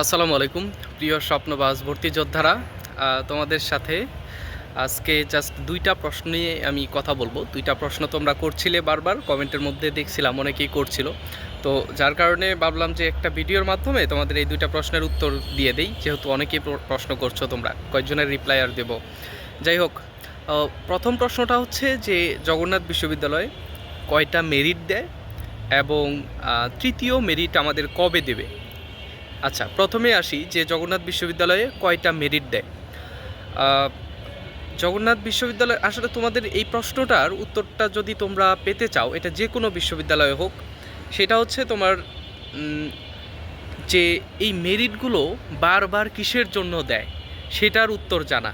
আসসালামু আলাইকুম, প্রিয় স্বপ্নবাজ ভর্তি যোদ্ধারা। তোমাদের সাথে আজকে জাস্ট দুইটা প্রশ্ন নিয়ে আমি কথা বলব। দুইটা প্রশ্ন তোমরা করছিলে বারবার, কমেন্টের মধ্যে দেখছিলাম, অনেকেই করছিল। তো যার কারণে ভাবলাম যে একটা ভিডিওর মাধ্যমে তোমাদের এই দুইটা প্রশ্নের উত্তর দিয়ে দেই, যেহেতু অনেকেই প্রশ্ন করছ তোমরা, কয়েকজনের রিপ্লাই আর দেবো। যাই হোক প্রথম প্রশ্নটা হচ্ছে যে জগন্নাথ বিশ্ববিদ্যালয় কয়টা মেরিট দেয় এবং তৃতীয় মেরিট আমাদের কবে দেবে? আচ্ছা প্রথমে আসি যে জগন্নাথ বিশ্ববিদ্যালয়ে কয়টা মেরিট দেয়? জগন্নাথ বিশ্ববিদ্যালয়, আসলে তোমাদের এই প্রশ্নটার উত্তরটা যদি তোমরা পেতে চাও, এটা যে কোনো বিশ্ববিদ্যালয়ে হোক, সেটা হচ্ছে তোমার যে এই মেরিটগুলো বারবার কিসের জন্য দেয়, সেটার উত্তর জানা।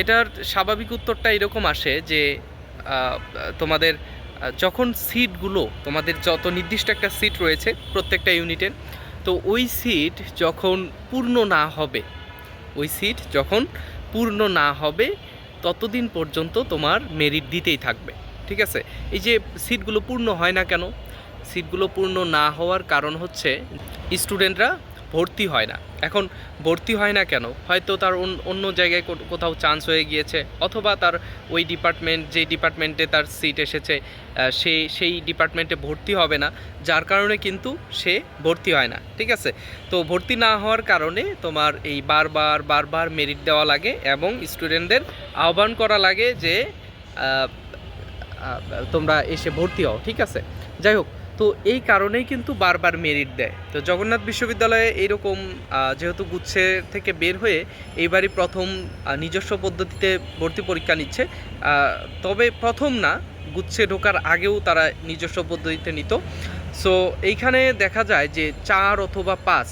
এটার স্বাভাবিক উত্তরটা এরকম আসে যে তোমাদের যখন সিটগুলো তোমাদের যত নির্দিষ্ট একটা সিট রয়েছে প্রত্যেকটা ইউনিটের তো ওই সিট যখন পূর্ণ না হবে, ওই সিট যখন পূর্ণ না হবে, ততদিন পর্যন্ত তোমার মেরিট দিতেই থাকবে, ঠিক আছে? এই যে সিটগুলো পূর্ণ হয় না কেন? সিটগুলো পূর্ণ না হওয়ার কারণ হচ্ছে স্টুডেন্টরা ভর্তি হয় না। এখন ভর্তি হয় না কেন? হয়তো তার অন- অন্য জায়গায় কোথাও চান্স হয়ে গিয়েছে অথবা তার ওই ডিপার্টমেন্ট যে ডিপার্টমেন্টে তার সিট এসেছে আহ, সে সেই ডিপার্টমেন্টে ভর্তি হবে না যার কারণে কিন্তু সে ভর্তি হয় না ঠিক আছে? তো ভর্তি না হওয়ার কারণে তোমার এই বারবার বারবার মেরিট দেওয়া লাগে এবং স্টুডেন্টদের আহ্বান করা লাগে যে তোমরা এসে ভর্তি হও ঠিক আছে? যাই হোক তো এই কারণেই কিন্তু বারবার মেরিট দেয়। তো জগন্নাথ বিশ্ববিদ্যালয়ে এইরকম যেহেতু গুচ্ছে থেকে বের হয়ে এইবারই প্রথম নিজস্ব পদ্ধতিতে ভর্তি পরীক্ষা নিচ্ছে তবে প্রথম না, গুচ্ছে ঢোকার আগেও তারা নিজস্ব পদ্ধতিতে নিত। সো এইখানে দেখা যায় যে চার অথবা পাঁচ,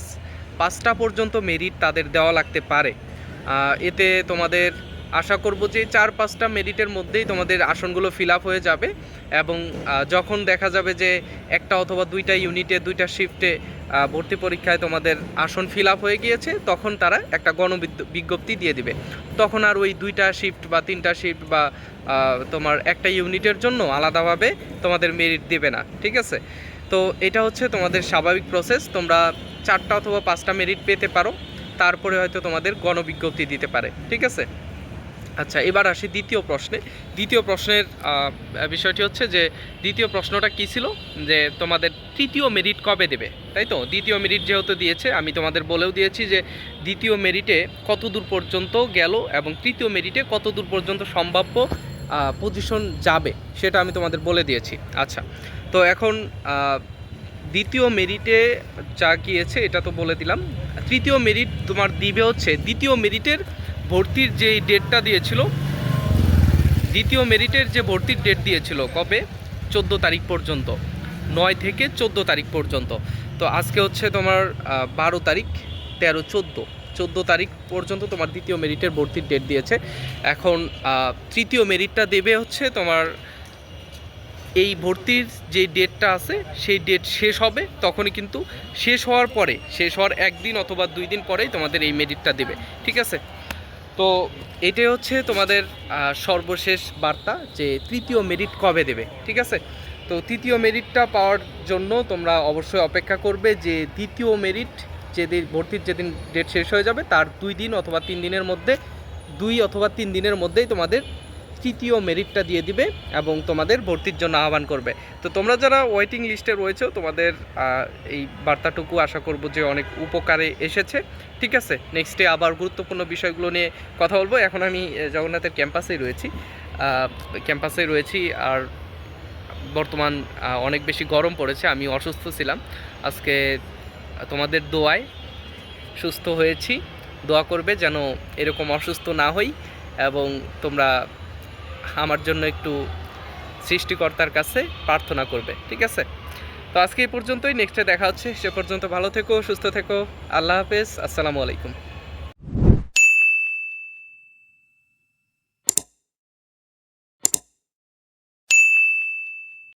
পাঁচটা পর্যন্ত মেরিট তাদের দেওয়া লাগতে পারে। এতে তোমাদের আশা করব যে চার পাঁচটা মেরিটের মধ্যেই তোমাদের আসনগুলো ফিল আপ হয়ে যাবে এবং যখন দেখা যাবে যে একটা অথবা দুইটা ইউনিটে দুইটা শিফটে ভর্তি পরীক্ষায় তোমাদের আসন ফিল আপ হয়ে গিয়েছে, তখন তারা একটা গণবিদ্য- বিজ্ঞপ্তি দিয়ে দিবে। তখন আর ওই দুইটা শিফট বা তিনটা শিফট বা তোমার একটা ইউনিটের জন্য আলাদাভাবে তোমাদের মেরিট দেবে না, ঠিক আছে? তো এটা হচ্ছে তোমাদের স্বাভাবিক প্রসেস তোমরা চারটা অথবা পাঁচটা মেরিট পেতে পারো, তারপরে হয়তো তোমাদের গণবিজ্ঞপ্তি দিতে পারে, ঠিক আছে? আচ্ছা এবার আসি দ্বিতীয় প্রশ্নে। দ্বিতীয় প্রশ্নের বিষয়টি হচ্ছে যে, দ্বিতীয় প্রশ্নটা কী ছিল? যে, তোমাদের তৃতীয় মেরিট কবে দেবে? তাই তো? দ্বিতীয় মেরিট যেহেতু দিয়েছে, আমি তোমাদের বলেও দিয়েছি যে, দ্বিতীয় মেরিটে কত দূর পর্যন্ত গেল এবং তৃতীয় মেরিটে কত দূর পর্যন্ত সম্ভাব্য পজিশন যাবে, সেটা আমি তোমাদের বলে দিয়েছি। আচ্ছা তো এখন দ্বিতীয় মেরিটে যা গিয়েছে, এটা তো বলে দিলাম। তৃতীয় মেরিট তোমার দিবে হচ্ছে, দ্বিতীয় মেরিটের ভর্তির যে ডেটটা দিয়েছিল, দ্বিতীয় মেরিটের যে ভর্তির ডেট দিয়েছিল কবে? চোদ্দ তারিখ পর্যন্ত। নয় থেকে চোদ্দ তারিখ পর্যন্ত। তো আজকে হচ্ছে তোমার বারো তারিখ, তেরো চোদ্দ। চোদ্দ তারিখ পর্যন্ত তোমার দ্বিতীয় মেরিটের ভর্তির ডেট দিয়েছে। এখন তৃতীয় মেরিটটা দেবে হচ্ছে তোমার, এই ভর্তির যে ডেটটা আছে, সেই ডেট শেষ হবে। তখনই কিন্তু শেষ হওয়ার পরে, শেষ হওয়ার একদিন অথবা দুই দিন পরেই তোমাদের এই মেরিটটা দেবে। ঠিক আছে? তো এটাই হচ্ছে তোমাদের সর্বশেষ বার্তা যে তৃতীয় মেরিট কবে দেবে, ঠিক আছে? তো তৃতীয় মেরিটটা পাওয়ার জন্য তোমরা অবশ্যই অপেক্ষা করবে যে দ্বিতীয় মেরিট যেদিন, ভর্তির যেদিন ডেট শেষ হয়ে যাবে, তার দুই দিন অথবা তিন দিনের মধ্যে, দুই অথবা তিন দিনের মধ্যেই তোমাদের তৃতীয় মেরিটটা দিয়ে দিবে এবং তোমাদের ভর্তির জন্য আহ্বান করবে। তো তোমরা যারা ওয়েটিং লিস্টে রয়েছো, তোমাদের এই বার্তাটুকু আশা করব যে অনেক উপকারে এসেছে। ঠিক আছে? নেক্সটে আবার গুরুত্বপূর্ণ বিষয়গুলো নিয়ে কথা বলব। এখন আমি জগন্নাথের ক্যাম্পাসেই রয়েছি। ক্যাম্পাসেই রয়েছি আর বর্তমান অনেক বেশি গরম পড়েছে। আমি অসুস্থ ছিলাম। আজকে তোমাদের দোয়ায় সুস্থ হয়েছি। দোয়া করবে যেন এরকম অসুস্থ না হই এবং তোমরা আমার জন্য একটু সৃষ্টিকর্তার কাছে প্রার্থনা করবে, ঠিক আছে? তো আজকে এই পর্যন্তই, নেক্সটে দেখা হচ্ছে, সে পর্যন্ত ভালো থেকো, সুস্থ থেকো, আল্লাহ হাফেজ, আসসালামু আলাইকুম।